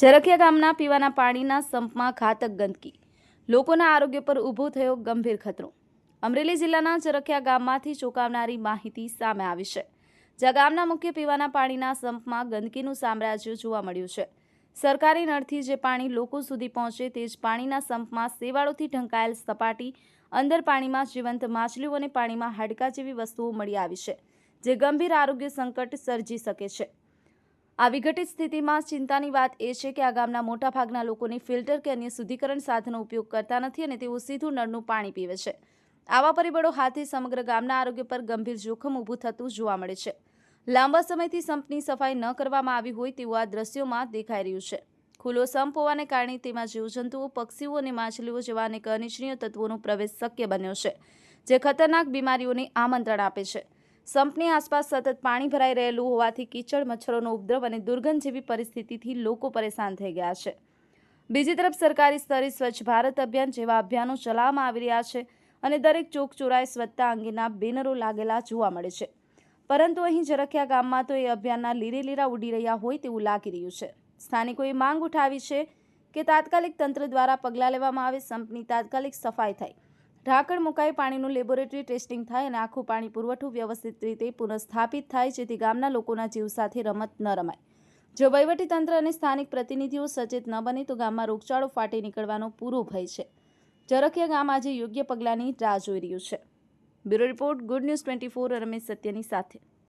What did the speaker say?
ઝરખિયા ગામના પીવાના પાણીના સંપમાં ઘાતક ગંદકી. લોકોના આરોગ્ય પર ઊભો થયો ગંભીર ખતરો. અમરેલી જિલ્લાના ઝરખિયા ગામમાંથી ચોંકાવનારી માહિતી સામે આવી છે. જ્યાં ગામના મુખ્ય પીવાના પાણીના સંપમાં ગંદકીનું સામ્રાજ્ય જોવા મળ્યું છે. સરકારી નળથી જે પાણી લોકો સુધી પહોંચે તે જ પાણીના સંપમાં સેવાળોથી ઢંકાયેલ સપાટી, અંદર પાણીમાં જીવંત માછલીઓ અને પાણીમાં હાડકા જેવી વસ્તુઓ મળી આવી છે, જે ગંભીર આરોગ્ય સંકટ સર્જી શકે છે. આ વિઘટિત સ્થિતિમાં ચિંતાની વાત એ છે કે આ ગામના મોટાભાગના લોકોને ફિલ્ટર કે અન્ય શુદ્ધિકરણ સાધનો ઉપયોગ કરતા નથી અને તેઓ સીધું નળનું પાણી પીવે છે. આવા પરિબળો હાથે સમગ્ર ગામના આરોગ્ય પર ગંભીર જોખમ ઊભું થતું જોવા મળે છે. લાંબા સમયથી સંપની સફાઈ ન કરવામાં આવી હોય તેવું આ દ્રશ્યોમાં દેખાઈ રહ્યું છે. ખુલ્લો સંપ હોવાને કારણે તેમાં જીવજંતુઓ, પક્ષીઓ અને માછલીઓ જેવા અનેક અનિચ્છનીય તત્વોનો પ્રવેશ શક્ય બન્યો છે, જે ખતરનાક બીમારીઓને આમંત્રણ આપે છે. સંપની આસપાસ સતત પાણી ભરાઈ રહેલું હોવાથી કીચડ, મચ્છરોનો ઉપદ્રવ અને દુર્ગંધ જેવી પરિસ્થિતિથી લોકો પરેશાન થઈ ગયા છે. બીજી તરફ સરકારી સ્તરે સ્વચ્છ ભારત અભિયાન જેવા અભિયાનો ચલાવવામાં આવી રહ્યા છે અને દરેક ચોક ચોરાએ સ્વચ્છતા અંગેના બેનરો લાગેલા જોવા મળે છે. પરંતુ અહીં જરખિયા ગામમાં તો એ અભિયાનના લીરે લીરા ઉડી રહ્યા હોય તેવું લાગી રહ્યું છે. સ્થાનિકોએ માંગ ઉઠાવી છે કે તાત્કાલિક તંત્ર દ્વારા પગલાં લેવામાં આવે, સંપની તાત્કાલિક સફાઈ થાય. ઢાંકણ મુકાઈ પાણીનું લેબોરેટરી ટેસ્ટિંગ થાય અને આખું પાણી પુરવઠો વ્યવસ્થિત રીતે પુનઃસ્થાપિત થાય, જેથી ગામના લોકોના જીવ સાથે રમત ન રમાય. જો વહીવટીતંત્ર અને સ્થાનિક પ્રતિનિધિઓ સચેત ન બને, તો ગામમાં રોગચાળો ફાટી નીકળવાનો પૂરો ભય છે. જરખિયા ગામ આજે યોગ્ય પગલાંની રાહ જોઈ રહ્યું છે. Bureau report, good news twenty four, Ramesh સત્યની સાથે.